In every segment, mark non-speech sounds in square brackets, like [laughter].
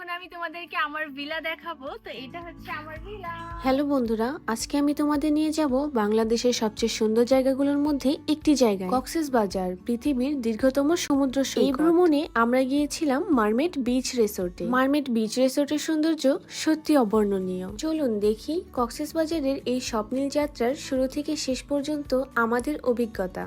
এখন আমি তোমাদেরকে আমার ভিলা দেখাবো, তো এটা হচ্ছে আমার ভিলা হ্যালো বন্ধুরা, আজকে আমি তোমাদের নিয়ে যাব বাংলাদেশের সবচেয়ে সুন্দর জায়গাগুলোর মধ্যে একটি জায়গা কক্সেস বাজার, পৃথিবীর দীর্ঘতম সমুদ্র। এই ভ্রমণে আমরা গিয়েছিলাম মারমেড বিচ রিসোর্টে। মারমেড বিচ রিসোর্টের সৌন্দর্য সত্যি অবর্ণনীয়। চলুন দেখি কক্সেস বাজারের এই স্বপ্নীল যাত্রার শুরু থেকে শেষ পর্যন্ত আমাদের অভিজ্ঞতা।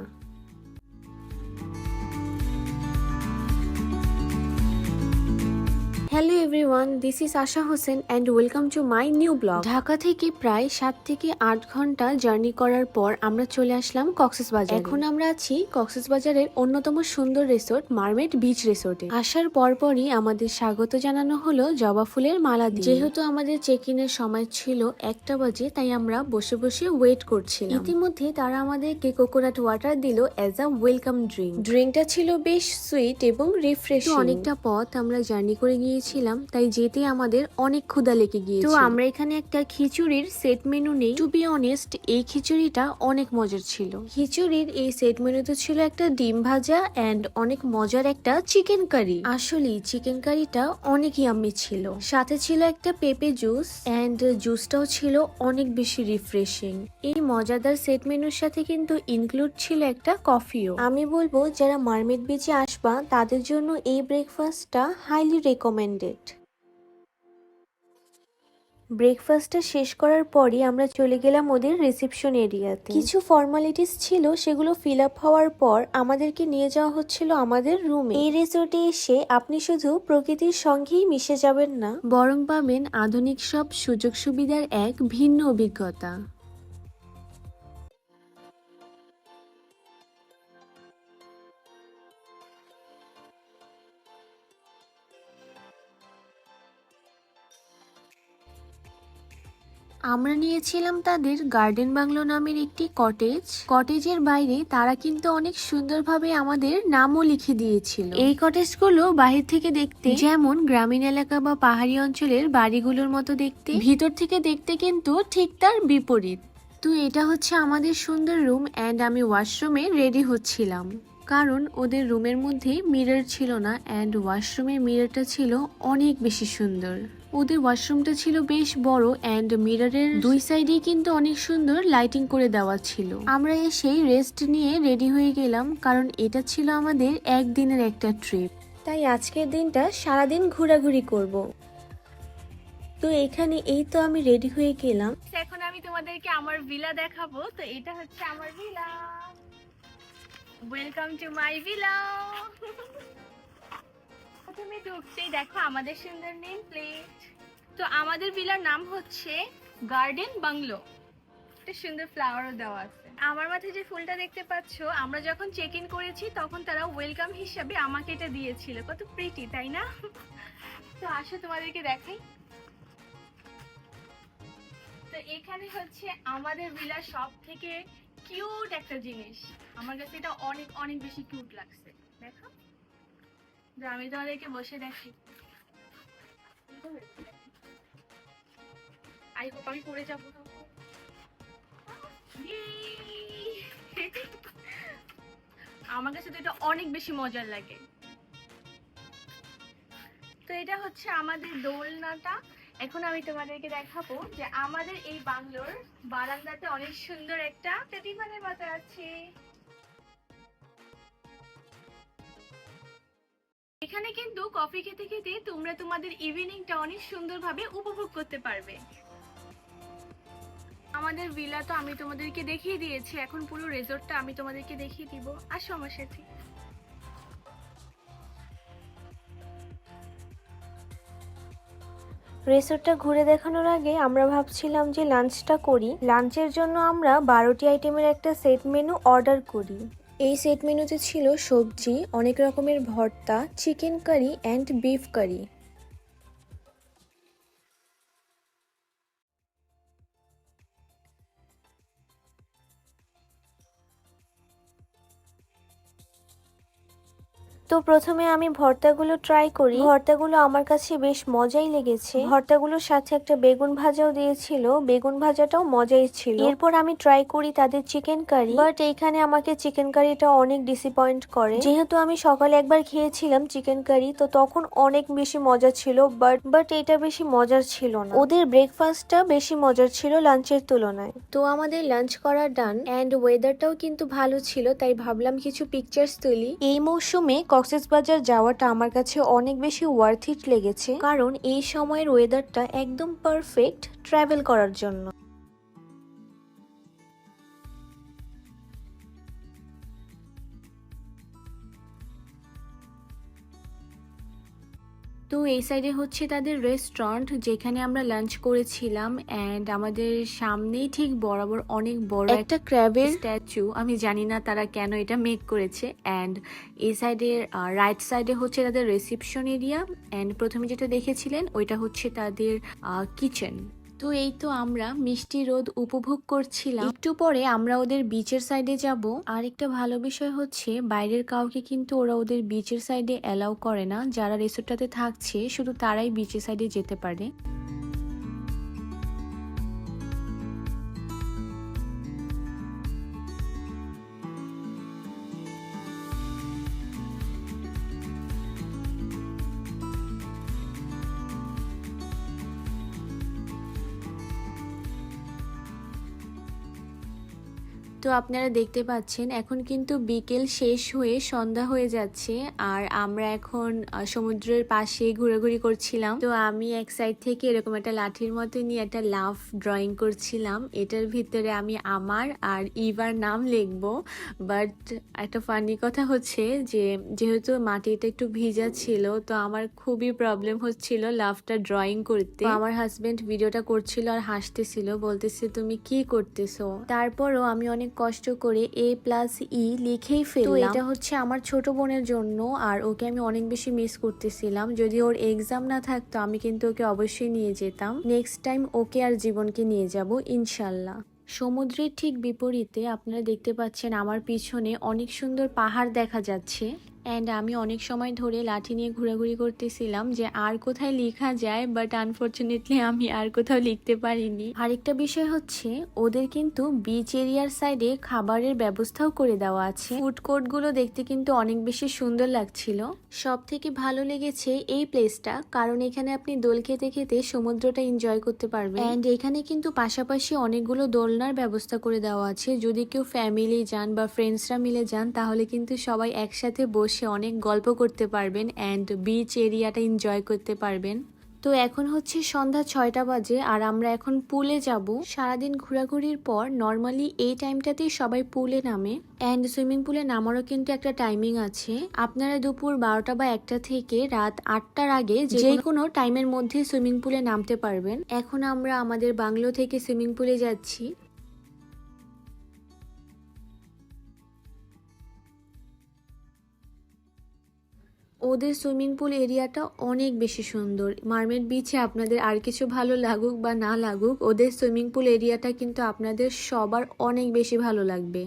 Hello everyone this is Asha Hossain and welcome to my new blog Dhaka থেকে প্রায় সাত থেকে আট ঘণ্টা জার্নি করার পর আমরা চলে আসলাম কক্সেস বাজার। এখন আমরা আছি কক্সেস বাজারের অন্যতম সুন্দর রিসোর্ট মারমেড বিচ রিসোর্টে আসার পরপরই আমাদের স্বাগত জানানো হলো জবা ফুলের মালা দিয়ে। যেহেতু আমাদের চেক ইনের সময় ছিল একটা বাজে তাই আমরা বসে বসে ওয়েট করছিলাম। ইতিমধ্যে তারা আমাদেরকে কোকোনাট ওয়াটার দিল অ্যাজ আ ওয়েলকাম ড্রিঙ্ক ড্রিঙ্কটা ছিল বেশ সুইট এবং রিফ্রেশ অনেকটা পথ আমরা জার্নি করে গিয়েছিলাম তাই যেতে আমাদের অনেক ক্ষুধা লেগে গিয়েছিল। তো আমরা এখানে একটা খিচুড়ির সেট মেনু নেই। টু বি অনেস্ট এই খিচুড়িটা অনেক মজার ছিল। খিচুড়ির এই সেট মেনুতে ছিল একটা ডিম ভাজা এন্ড অনেক মজার একটা চিকেন কারি। আসলে চিকেন কারিটা অনেক ইয়াম্মি ছিল। সাথে ছিল একটা পেঁপে জুস এন্ড জুসটাও ছিল অনেক বেশি রিফ্রেশিং এই মজাদার সেট মেনুর সাথে কিন্তু ইনক্লুড ছিল একটা কফিও আমি বলব যারা মার্মেট বিচে আসবা তাদের জন্য এই ব্রেকফাস্টটা হাইলি রেকমেন্ডেড ব্রেকফাস্টটা শেষ করার পরই আমরা চলে গেলাম ওদের রিসেপশন এরিয়াতে কিছু ফর্মালিটিস ছিল, সেগুলো ফিল আপ হওয়ার পর আমাদেরকে নিয়ে যাওয়া হচ্ছিল আমাদের রুমে এই রিসোর্টে এসে আপনি শুধু প্রকৃতির সঙ্গেই মিশে যাবেন না, বরং পাবেন আধুনিক সব সুযোগ সুবিধার এক ভিন্ন অভিজ্ঞতা। আমরা নিয়েছিলাম তাদের গার্ডেন বাংলো নামের একটি কটেজ। কটেজের বাইরে তারা কিন্তু অনেক সুন্দরভাবে আমাদের নামও লিখে দিয়েছিল। এই কটেজগুলো বাহির থেকে দেখতে যেমন গ্রামীণ এলাকা বা পাহাড়ি অঞ্চলের বাড়িগুলোর মতো দেখতে, ভিতর থেকে দেখতে কিন্তু ঠিক তার বিপরীত। তো এটা হচ্ছে আমাদের সুন্দর রুম অ্যান্ড আমি ওয়াশরুমে রেডি হচ্ছিলাম। কারণ ওদের রুমের মধ্যে মিরর ছিল না অ্যান্ড ওয়াশরুমের মিররটা ছিল অনেক বেশি সুন্দর। ওদের ওয়াশরুমটা ছিল বেশ বড় অ্যান্ড মিররের দুই সাইডেই কিন্তু অনেক সুন্দর লাইটিং করে দেওয়া ছিল। আমরা এসেই রেস্ট নিয়ে রেডি হয়ে গেলাম কারণ এটা ছিল আমাদের একদিনের একটা ট্রিপ তাই আজকের দিনটা সারাদিন ঘোরাঘুরি করব। তো এখানে এই তো আমি রেডি হয়ে গেলাম। এখন আমি তোমাদেরকে আমার ভিলা দেখাবো। তো এটা হচ্ছে আমার villa welcome to my villa প্রথমে ঢুকতেই দেখো আমাদের সুন্দর নেম প্লেট তো আমাদের ভিলার নাম হচ্ছে গার্ডেন বাংলো একটা সুন্দর ফ্লাওয়ারও দেওয়া আছে। আমার মাথায় যে ফুলটা দেখতে পাচ্ছ আমরা যখন চেক ইন করেছি তখন তারা ওয়েলকাম হিসাবে আমাকে এটা দিয়েছিল। কত প্রিটি তাই না? [laughs] তো আসো তোমাদেরকে দেখাই। তো এখানে হচ্ছে আমাদের ভিলার সব থেকে কিউট একটা জিনিস। আমার কাছে এটা অনেক অনেক বেশি কিউট লাগছে। দেখো। আমি তোমাদেরকে বসে দেখি। আই হোপ আমি পড়ে যাব আমার কাছে তো এটা অনেক বেশি মজার লাগে। তো এটা হচ্ছে আমাদের দোলনাটা। এখন আমি তোমাদেরকে দেখাবো যে আমাদের এই বাংলোর বারান্দাতে অনেক সুন্দর একটা টেডিবানের মতো আছে। এখানে কিন্তু কফি খেতে খেতে তোমরা তোমাদের ইভিনিংটা অনেক সুন্দরভাবে উপভোগ করতে পারবে। আমাদের ভিলা তো আমি তোমাদেরকে দেখিয়ে দিয়েছি, এখন পুরো রেজর্টটা আমি তোমাদেরকে দেখিয়ে দিব। আসো আমার সাথে। রিসোর্টটা ঘুরে দেখানোর আগে আমরা ভাবছিলাম যে লাঞ্চটা করি। লাঞ্চের জন্য আমরা বারোটি আইটেমের একটা সেট মেনু অর্ডার করি। এই সেট মেনুতে ছিল সবজি, অনেক রকমের ভর্তা, chicken curry, and beef curry. তো প্রথমে আমি ভর্তাগুলো ট্রাই করি। ভর্তাগুলো আমার কাছে বেশ মজাই লেগেছে। ভর্তাগুলোর সাথে একটা বেগুন ভাজাও দিয়েছিল। বেগুন ভাজাটাও মজাই ছিল। এরপর আমি ট্রাই করি তাদের চিকেন কারি বাট এইখানে আমাকে চিকেন কারিটা অনেক ডিসঅ্যাপয়েন্ট করে। যেহেতু আমি সকালে একবার খেয়েছিলাম চিকেন কারি তো তখন অনেক বেশি মজা ছিল বাট বাট এটা বেশি মজার ছিল না। ওদের ব্রেকফাস্টটা বেশি মজার ছিল লাঞ্চের তুলনায়। তো আমাদের লাঞ্চ করা ডান অ্যান্ড ওয়েদারটাও কিন্তু ভালো ছিল, তাই ভাবলাম কিছু পিকচার্স তুলি। এই মৌসুমে কক্সবাজার যাওয়াটা আমার কাছে অনেক বেশি ওয়ার্থ ইট লেগেছে, কারণ এই সময়ের ওয়েদারটা একদম পারফেক্ট ট্রাভেল করার জন্য। তো এই সাইডে হচ্ছে তাদের রেস্টুরেন্ট যেখানে আমরা লাঞ্চ করেছিলাম অ্যান্ড আমাদের সামনেই ঠিক বরাবর অনেক বড় একটা ক্র্যাবের স্ট্যাচু আমি জানি না তারা কেন এটা মেক করেছে অ্যান্ড এই সাইডে রাইট সাইডে হচ্ছে তাদের রিসেপশন এরিয়া অ্যান্ড প্রথমে যেটা দেখেছিলেন ওইটা হচ্ছে তাদের কিচেন তো এই তো আমরা মিষ্টি রোদ উপভোগ করছিলাম। একটু পরে আমরা ওদের বিচের সাইডে যাব। আর একটা ভালো বিষয় হচ্ছে, বাইরের কাউকে কিন্তু ওরা ওদের বিচের সাইডে অ্যালাউ করে না। যারা রিসোর্টটাতে থাকছে, শুধু তারাই বিচের সাইডে যেতে পারে। তো আপনারা দেখতে পাচ্ছেন, এখন কিন্তু বিকেল শেষ হয়ে সন্ধ্যা হয়ে যাচ্ছে। আর আমরা এখন সমুদ্রের পাশে ঘোরাঘুরি করছিলাম। তো আমি এক সাইড থেকে এরকম একটা লাঠির মতো নিয়ে একটা লাভ ড্রয়িং করছিলাম। এটার ভিতরে আমি আমার আর ইভার নাম লিখব। বাট একটা ফানি কথা হচ্ছে যে, যেহেতু মাটিটা একটু ভিজা ছিল, তো আমার খুবই প্রবলেম হচ্ছিল লাভটা ড্রয়িং করতে। আমার হাজবেন্ড ভিডিওটা করছিল আর হাসতেছিল, বলতেছে, তুমি কি করতেছো? তারপরও আমি অনেক কষ্ট করে এ প্লাস ই লিখেই ফেললাম তো এটা হচ্ছে আমার ছোট বোনের জন্য আর ওকে আমি অনেক বেশি মিস করতেছিলাম। যদি ওর এক্সাম না থাকতো আমি কিন্তু ওকে অবশ্যই নিয়ে যেতাম। নেক্সট টাইম ওকে আর জীবনকে নিয়ে যাব ইনশাল্লাহ। সমুদ্রের ঠিক বিপরীতে আপনারা দেখতে পাচ্ছেন আমার পিছনে অনেক সুন্দর পাহাড় দেখা যাচ্ছে। অ্যান্ড আমি অনেক সময় ধরে লাঠি নিয়ে ঘোরাঘুরি করতেছিলাম যে আর কোথায় লেখা যায় বাট আনফর্চুনেটলি আমি আর কোথাও লিখতে পারিনি। আরেকটা বিষয় হচ্ছে, ওদের কিন্তু বিচ এরিয়ার সাইডে খাবারের ব্যবস্থাও করে দেওয়া আছে। ফুড কোর্টগুলো দেখতে কিন্তু অনেক বেশি সুন্দর লাগছিল। সব থেকে ভালো লেগেছে এই প্লেসটা কারণ এখানে আপনি দোল খেতে খেতে সমুদ্রটা এনজয় করতে পারবেন। অ্যান্ড এখানে কিন্তু পাশাপাশি অনেকগুলো দোলনার ব্যবস্থা করে দেওয়া আছে। যদি কেউ ফ্যামিলি যান বা ফ্রেন্ডসরা মিলে যান, তাহলে কিন্তু সবাই একসাথে বসে অনেক গল্প করতে পারবেন অ্যান্ড বিচ এরিয়াটা এনজয় করতে পারবেন। তো এখন হচ্ছে সন্ধ্যা ছয়টা বাজে আর আমরা এখন পুলে যাব। সারাদিন ঘোরাঘুরির পর নর্মালি এই টাইমটাতেই সবাই পুলে নামে। অ্যান্ড সুইমিং পুলে নামারও কিন্তু একটা টাইমিং আছে। আপনারা দুপুর বারোটা বা একটা থেকে রাত আটটার আগে যে কোনো টাইমের মধ্যে সুইমিং পুলে নামতে পারবেন। এখন আমরা আমাদের বাংলো থেকে সুইমিং পুলে যাচ্ছি। ওদের সুইমিং পুল এরিয়াটা অনেক বেশি সুন্দর। মার্মেড বিচে আপনাদের আর কিছু ভালো লাগুক বা না লাগুক, ওদের সুইমিং পুল এরিয়াটা কিন্তু আপনাদের সবার অনেক বেশি ভালো লাগবে।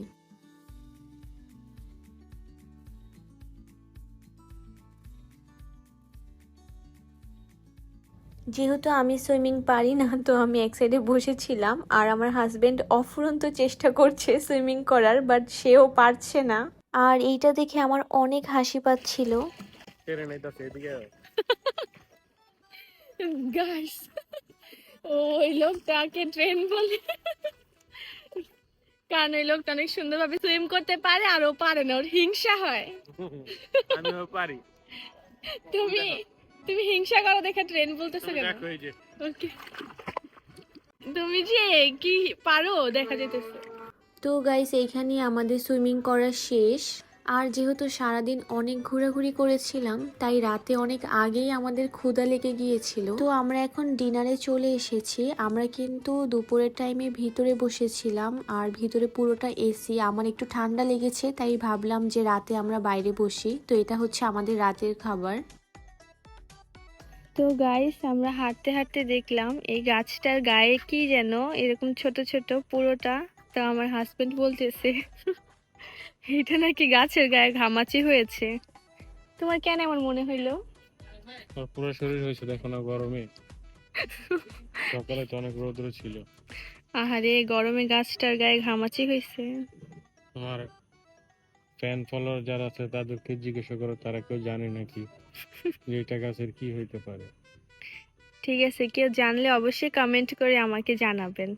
যেহেতু আমি সুইমিং পারি না, তো আমি এক সাইডে বসেছিলাম, আর আমার হাজবেন্ড অফুরন্ত চেষ্টা করছে সুইমিং করার, বাট সেও পারছে না। আর এইটা দেখে আমার অনেক হাসি পাচ্ছিল। নাইতাছে এদিকে। গাইস ওই লোকটাকে ট্রেন বলে কারণ ওই লোকটা অনেক সুন্দরভাবে সুইম করতে পারে আর ও পারে না ওর হিংসা হয় আমিও পারি তুমি তুমি হিংসা করো দেখে ট্রেন বলতেছো কেন দেখো এই যে ওকে তুমি যে কি পারো দেখা যেতেছে তো গাইস এইখানে আমাদের সুইমিং করা শেষ আর যেহেতু সারাদিন অনেক ঘোরাঘুরি করেছিলাম, তাই রাতে অনেক আগেই আমাদের ক্ষুধা লেগে গিয়েছিল। তো আমরা এখন ডিনারে চলে এসেছি। আমরা কিন্তু দুপুরের টাইমে ভিতরে বসেছিলাম আর ভিতরে পুরোটা এসি আমার একটু ঠান্ডা লেগেছে, তাই ভাবলাম যে রাতে আমরা বাইরে বসি। তো এটা হচ্ছে আমাদের রাতের খাবার। তো গাইস আমরা হাঁটতে হাঁটতে দেখলাম এই গাছটার গায়ে কি যেন এরকম ছোট ছোট পুরোটা। তো আমার হাজবেন্ড বলতেছে। এটা নাকি গাছের গায়ে ঘামাচি হয়েছে। তোমার কেন এমন মনে হইল? তোর পুরো শরীর হয়েছে দেখো না গরমে। সকালে তো অনেক রৌদ্র ছিল। আহারে গরমে গাছটার গায়ে ঘামাচি হয়েছে। তোমার ফ্যান ফলোয়ার যারা আছে তাদেরকে জিজ্ঞাসা করো তারা কেউ জানে নাকি যে এটা গাছের কি হইতে পারে। ঠিক আছে কেউ জানলে অবশ্যই কমেন্ট করে আমাকে জানাবেন।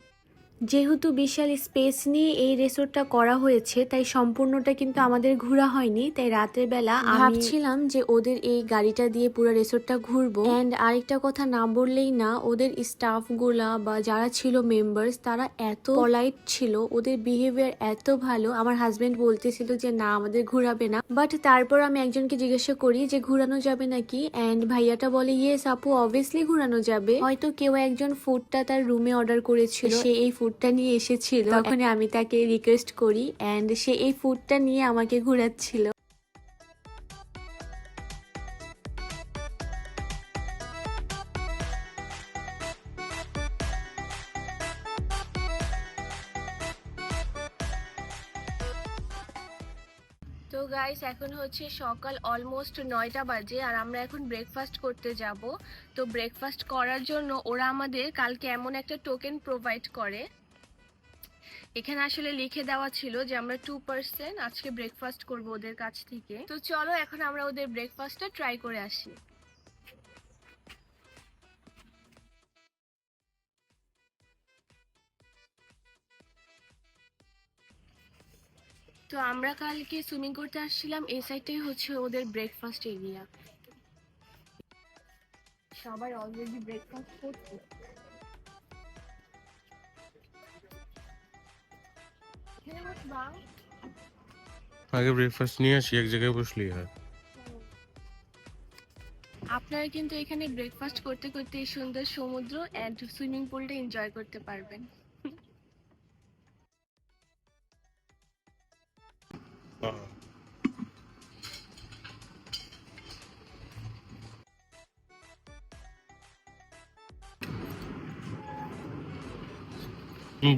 যেহেতু বিশাল স্পেস নিয়ে এই রিসোর্টটা করা হয়েছে তাই সম্পূর্ণটা কিন্তু আমাদের ঘোরা হয়নি। তাই রাতের বেলা ভাবছিলাম যে ওদের এই গাড়িটা দিয়ে পুরো রিসোর্টটা ঘুরবো। এন্ড আরেকটা কথা না বললেই না ওদের স্টাফগুলা বা যারা ছিল মেম্বার্স তারা এত পলাইট ছিল ওদের বিহেভিয়ার এত ভালো। আমার হাজবেন্ড বলতেছিল যে না আমাদের ঘুরাবে না। বাট তারপর আমি একজনকে জিজ্ঞাসা করি যে ঘুরানো যাবে নাকি? এন্ড ভাইয়াটা বলে ইয়েস আপু অবভিয়াসলি ঘুরানো যাবে। হয়তো কেউ একজন ফুডটা তার রুমে অর্ডার করেছিল। সে এই ফুডটা নিয়ে এসেছিল। তখন আমি তাকে রিকোয়েস্ট করি অ্যান্ড সে এই ফুডটা নিয়ে আমাকে ঘোরাচ্ছিল। তো গাইস এখন হচ্ছে সকাল অলমোস্ট নয়টা বাজে আর আমরা এখন ব্রেকফাস্ট করতে যাব। তো ব্রেকফাস্ট করার জন্য ওরা আমাদের কালকে এমন একটা টোকেন প্রোভাইড করে। এখানে আসলে লিখে দেওয়া ছিল যে আমরা টু পার্সেন্ট আজকে ব্রেকফাস্ট করব ওদের কাছ থেকে। তো চলো এখন আমরা ওদের ব্রেকফাস্টটা ট্রাই করে আসি। তো আমরা কালকে সুইমিং করতে আসছিলাম, এই সাইডটাই হচ্ছে ওদের ব্রেকফাস্ট এরিয়া সবাই অলরেডি ব্রেকফাস্ট করছে। আগে ব্রেকফাস্ট নিয়ে আসি এক জায়গায় বসলেই হয়। আপনারা কিন্তু এখানে ব্রেকফাস্ট করতে করতে এই সুন্দর সমুদ্র অ্যান্ড সুইমিং পুলটা এনজয় করতে পারবেন।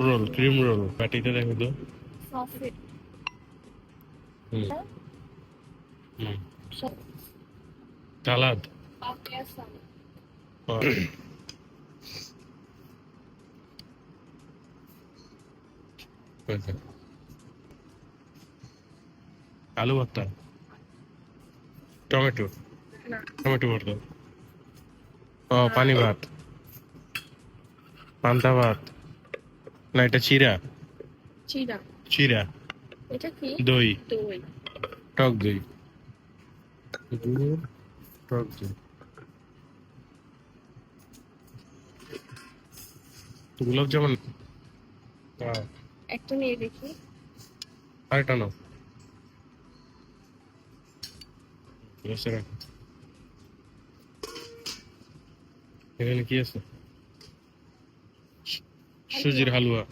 রোল ক্রিম রোল প্যাটিটা দেখো তো। সফট হুম। হুম। সালাদ হয়েছে। আলু ভর্তা টমেটো টমেটো ভর্তা ও পানি ভাত পান্তা ভাত না এটা চিরা চিরা চিরা এটা কি দই দই টক দই গুড়, টক দই গোলাপ জামুন হ্যাঁ একটা নিয়ে দেখি আরেকটা নাও। এখানে কি আছে? সুজির হালুয়া।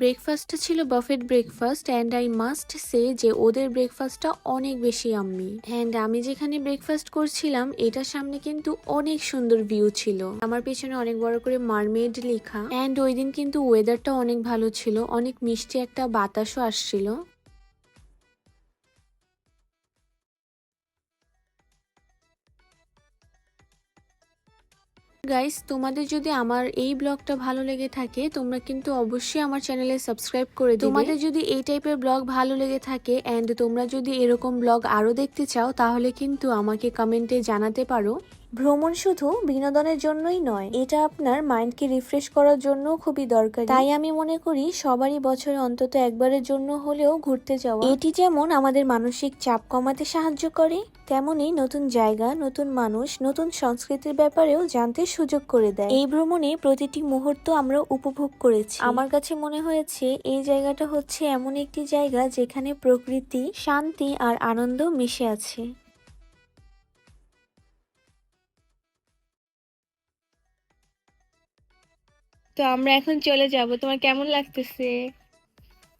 ব্রেকফাস্টটা ছিল buffet breakfast and I must say যে ওদের ব্রেকফাস্টটা অনেক বেশি আম্মি অ্যান্ড আমি যেখানে ব্রেকফাস্ট করছিলাম, এটার সামনে কিন্তু অনেক সুন্দর ভিউ ছিল। আমার পেছনে অনেক বড় করে মারমেড লেখা। অ্যান্ড ওই দিন কিন্তু ওয়েদারটা অনেক ভালো ছিল, অনেক মিষ্টি একটা বাতাসও আসছিল। গাইস তোমাদের যদি আমার এই ব্লগটা ভালো লেগে থাকে, তোমরা কিন্তু অবশ্যই আমার চ্যানেলে সাবস্ক্রাইব করে তোমাদের যদি এই টাইপের ব্লগ ভালো লেগে থাকে এন্ড তোমরা যদি এরকম ব্লগ আরও দেখতে চাও, তাহলে কিন্তু আমাকে কমেন্টে জানাতে পারো। ভ্রমণ শুধু বিনোদনের জন্যই নয়, এটা আপনার মাইন্ডকে রিফ্রেশ করার জন্য খুবই দরকার। তাই আমি মনে করি সবারই বছরে অন্তত একবারের জন্য হলেও ঘুরতে যাওয়া। এটি যেমন আমাদের মানসিক চাপ কমাতে সাহায্য করে, তেমনই নতুন জায়গা, নতুন মানুষ, নতুন সংস্কৃতির ব্যাপারেও জানতে সুযোগ করে দেয়। এই ভ্রমণে প্রতিটি মুহূর্ত আমরা উপভোগ করেছি। আমার কাছে মনে হয়েছে এই জায়গাটা হচ্ছে এমন একটি জায়গা যেখানে প্রকৃতি, শান্তি আর আনন্দ মিশে আছে। তো আমরা এখন চলে যাব। তোমার কেমন লাগতেছে?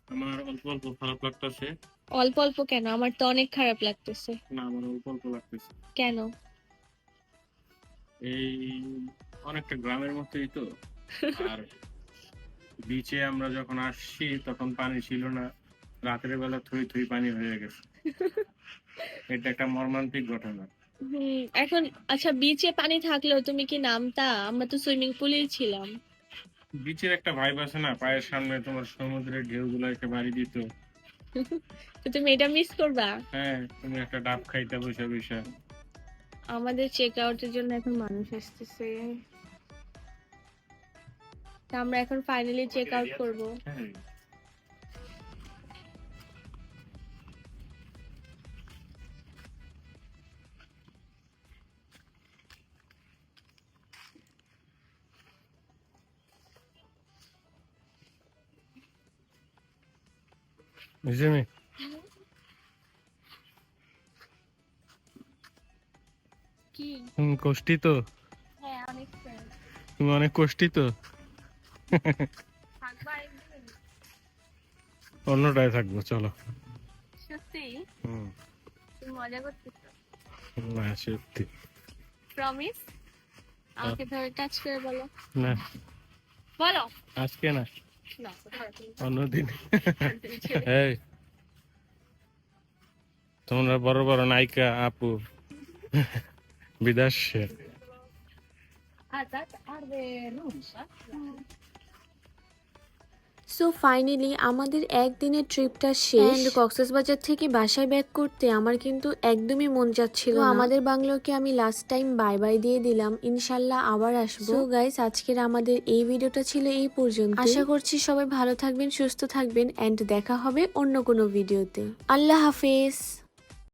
আমার অল্প অল্প খারাপ লাগতেছে। অল্প অল্প কেন? আমার তো অনেক খারাপ লাগতেছে। না আমার অল্প অল্প লাগতেছে। কেন? এই অনেকটা গ্রামের মতোই তো। আর বিচে আমরা যখন আসছি তখন পানি ছিল না। রাতের বেলা থই থই পানি হয়ে গেছে। এটা একটা মর্মান্তিক ঘটনা। এখন আচ্ছা বিচে পানি থাকলেও তুমি কি নামতা? আমরা তো সুইমিং পুলেই ছিলাম। বিচের একটা ভাইব আছে না? পায়ের সামনে তোমার সমুদ্রের ঢেউ গুলো একটা বাড়ি দিত। তো তুমি এটা মিস করবা? হ্যাঁ তুমি একটা ডাব খাইতে বসে বসে। আমাদের চেক আউটের জন্য এখন মানুষ আসতেছে। তা আমরা এখন ফাইনালি চেক আউট করব। বুঝলি কি? তুমি কষ্টি তো। হ্যাঁ অনেক। তুমি অনেক অন্যটায় থাকব চলো। সত্যি? হুম। তুমি মজা করতেছো। না সত্যি। প্রমিস আমাকে ধরে টাচ করে বলো। না। বলো। আজকে না। অন্যদিন এই [laughs] তোমরা বড় বড় নায়িকা আপু। [laughs] বিদেশে সো ফাইনালি আমাদের একদিনের ট্রিপটা শেষ। কক্সেস বাজার থেকে বাসায় ব্যাক করতে আমার কিন্তু একদমই মন যাচ্ছিল আমাদের বাংলোকে আমি লাস্ট টাইম বাই বাই দিয়ে দিলাম। ইনশাল্লাহ আবার আসব। গাইস আজকের আমাদের এই ভিডিওটা ছিল এই পর্যন্ত আশা করছি সবাই ভালো থাকবেন সুস্থ থাকবেন এন্ড দেখা হবে অন্য কোনো ভিডিওতে। আল্লাহ হাফেজ।